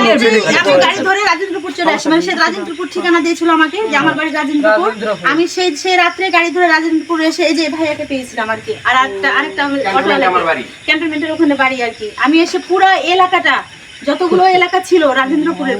আমি ফেলে গাড়ি- ধরে রাজেন্দ্রপুর চলে আসি মানে সে রাজেন্দ্রপুর ঠিকানা দিয়েছিল আমাকে যে আমার বাড়ি রাজেন্দ্রপুর। আমি সেই সেই রাত্রে গাড়ি ধরে রাজেন্দ্রপুর এসে এই যে ভাইয়াকে পেয়েছিলাম আর কি আর একটা আরেকটা ক্যান্টনমেন্টের ওখানে বাড়ি আর কি। আমি এসে পুরো এলাকাটা যতগুলো এলাকা ছিল রাজেন্দ্রপুরের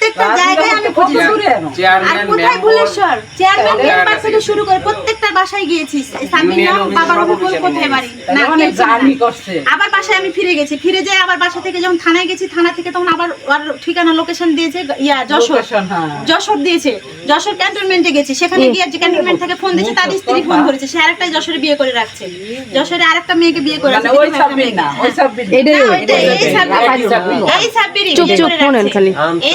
প্রত্যেকটা জায়গায় আমি খুঁজেছি আর কোথায় ভুলেশ্বর? চেয়ারম্যান মেম্বার থেকে শুরু করে প্রত্যেকটা বাসায় গিয়েছি। সামিনা বাবার উপকূল কোথায় বাড়ি? না অনেক কেউ ছিল না। জার্নি করছে। আবার বাসায় আমি ফিরে গেছি। ফিরে যাই আবার বাসা থেকে যখন থানায় গেছি থানা থেকে তখন আবার ওর ঠিকানা লোকেশন দিয়েছে ইয়া যশোর। হ্যাঁ। যশোর দিয়েছে। যশোর ক্যান্টনমেন্টে গেছি। সেখানে গিয়ে যে ক্যান্টনমেন্ট থেকে ফোন দিয়েছে তার স্ত্রী ফোন ধরেছে। সে আরেকটা যশোরে বিয়ে করে রাখছে। যশোরে আরেকটা মেয়েকে বিয়ে করে মানে রাখছে। একটা সাব্বির ওই সাব্বির এই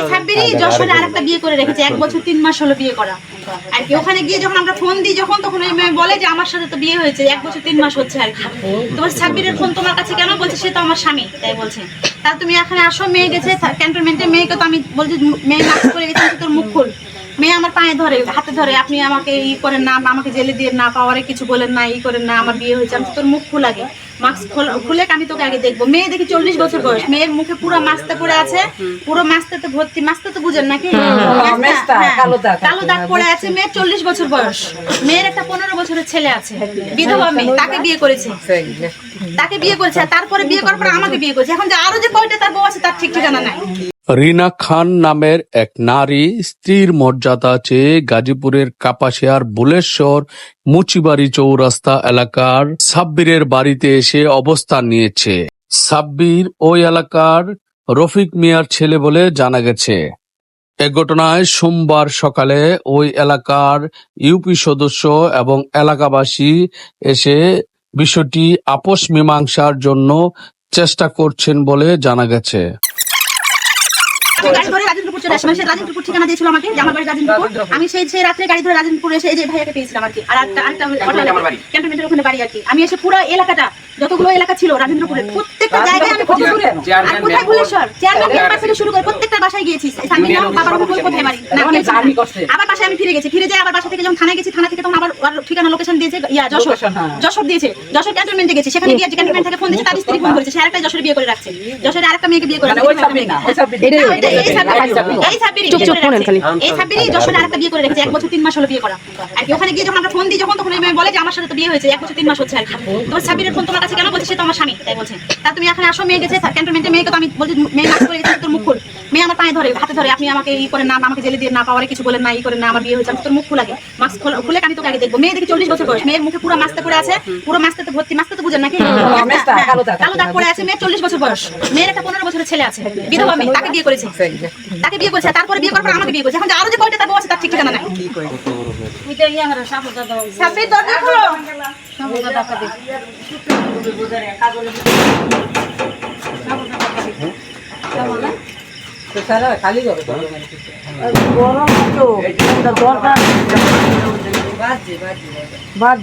এটাই, এই সাব্বিরই যশোরে আরেকটা বিয়ে করে রেখেছে এক বছর তিন মাস হলো বিয়ে করা। আর কি ওখানে গিয়ে যখন আমরা ফোন দিই যখন তখন ওই মেয়ে বলে যে আমার সাথে তো বিয়ে হয়েছে এক বছর তিন মাস হচ্ছে আর কি। তোমার সাব্বিরের ফোন তোমার কাছে কেন? বলছে সে তো আমার স্বামী। তাই বলছে। তা তুমি এখানে আসো মেয়ে গেছে ক্যান্টনমেন্টে মেয়েকে তো আমি বলছি মেয়ে মাস্ক করে গেছে তোর মুখ খুল। মেয়ে আমার পায়ে ধরে হাতে ধরে। আপনি আমাকে ই করেন না আমাকে জেলে দিয়ে না পাওয়ারে কিছু বলেন না ই করেন না আমার বিয়ে হয়েছে আমি তোর মুখ খুল মাস্ক খুলে আমি তোকে আগে দেখব। মেয়ে দেখি চল্লিশ বছর বয়স মেয়ের মুখে পুরো মাস্তে পড়ে আছে পুরো মাস্তে ভর্তি। মাস্তে তো বুঝেন নাকি? মেস্তা, মেস্তা, হ্যাঁ। কালো দাগ পড়ে আছে মেয়ের চল্লিশ বছর বয়স। মেয়ের একটা পনেরো বছরের ছেলে আছে। বিধবা মেয়ে তাকে বিয়ে করেছে। তাকে বিয়ে করেছে তারপরে বিয়ে করার পর আমাকে বিয়ে করেছে। এখন যে আরও যে কয়টা তার বউ আছে তার ঠিক ঠিকানা নাই। রিনা খান নামের এক নারী স্ত্রীর মর্যাদা চেয়ে গাজীপুরের কাপাসিয়ার বুলেশ্বর মুচিবাড়ি চৌরাস্তা এলাকার সাব্বিরের বাড়িতে এসে অবস্থান নিয়েছে। সাব্বির ওই এলাকার রফিক মিয়ার ছেলে বলে জানা গেছে। এ ঘটনায় সোমবার সকালে ওই এলাকার ইউপি সদস্য এবং এলাকাবাসী এসে বিষয়টি আপোষ মীমাংসার জন্য চেষ্টা করছেন বলে জানা গেছে। আমি গাড়ি ধরে রাজেন্দ্রপুর চলে আসি। মানে সে রাজেন্দ্রপুর ঠিকানা দিয়েছিল আমাকে যে আমার বাড়ি রাজেন্দ্রপুর। আমি সেই সেই রাত্রে গাড়ি ধরে রাজেন্দ্রপুর এসে এই যে ভাইয়াকে পেয়েছিলাম আর কি। আর একটা আরেকটা ক্যান্টনমেন্টের ওখানে বাড়ি আর কি। আমি এসে পুরো এলাকাটা যতগুলো এলাকা ছিল রাজেন্দ্রপুরের প্রত্যেকটা জায়গায় আমি খুঁজেছি আর কোথায় ভুলেশ্বর চেয়ারম্যান মেম্বার থেকে শুরু করে প্রত্যেকটা বাসায় গিয়েছি। সামিনা বাবার উপকূল কোথায় বাড়ি। না অনেক কেউ ছিল জার্নি না। করছে। আবার বাসায় আমি ফিরে গেছি। ফিরে যাই আবার বাসা থেকে যখন থানায় গেছি থানা থেকে তখন আবার ঠিকানা লোকেশন দিয়েছে ইয়া যশোর। হ্যাঁ। যশোর দিয়েছে। যশোর ক্যান্টনমেন্টে গেছি। সেখানে গিয়ে যে ক্যান্টনমেন্ট থেকে ফোন দিয়েছে তার স্ত্রী ফোন করেছে সে আরেকটা যশোরে বিয়ে করে রাখছে। যশোরে আরেকটা মেয়েকে বিয়ে করে মানে ওইটাই, এই সাব্বিরই। এই সাব্বিরই চুপ বিয়ে চুপ করে শোনেন রাখছে। খালি এই সাব্বিরই যশোরে আরেকটা বিয়ে করে রেখেছে। এক বছর তিন মাস হলো বিয়ে করা। আর কি ওখানে গিয়ে যখন আমরা ফোন দিই যখন তখন বলে যে আমার সাথে তো বিয়ে হয়েছে এক বছর তিন মাস হচ্ছে আর কি। তোমার সাব্বিরের ফোন তোমার কাছে কেন? বলছে সে তো আমার স্বামী তাই বলছে। তা তুমি এখানে আসো মেয়ে গেছে ক্যান্টনমেন্টে মেয়েকে তো আমি বলছি মেয়ে মাস্ক করে গেছে তোর মুখ খুল। মেয়ে আমার পায়ে ধরে হাতে ধরে আপনি আমাকে ই করেন না আমাকে জেলে দিয়ে না পাওয়ারে কিছু বলেন না ই করেন না আমার বিয়ে হয়েছে আমি তোর মুখ খুল মাস্ক খুলে আমি তোকে আগে দেখব। মেয়ে দেখি চল্লিশ বছর বয়স মেয়ের মুখে পুরো মাস্তে পড়ে আছে পুরো মাস্তে তো ভর্তি মাস্তে তো বুঝেন নাকি? হ্যাঁ, কালো দাগ পড়ে আছে মেয়ের চল্লিশ বছর বয়স। মেয়ের একটা পনেরো বছরের ছেলে আছে বিধবা মেয়ে তাকে বিয়ে করেছে। তাকে বিয়ে করেছে তারপরে বিয়ে করার পর আমাকে বিয়ে করেছে। এখন আরও যে কয়টা তার বউ আছে তার ঠিক ঠিকানা নাই সাব্বির দরজা খোলো তো। স্যার খালি করো। গরম তো। দরকার। বাদ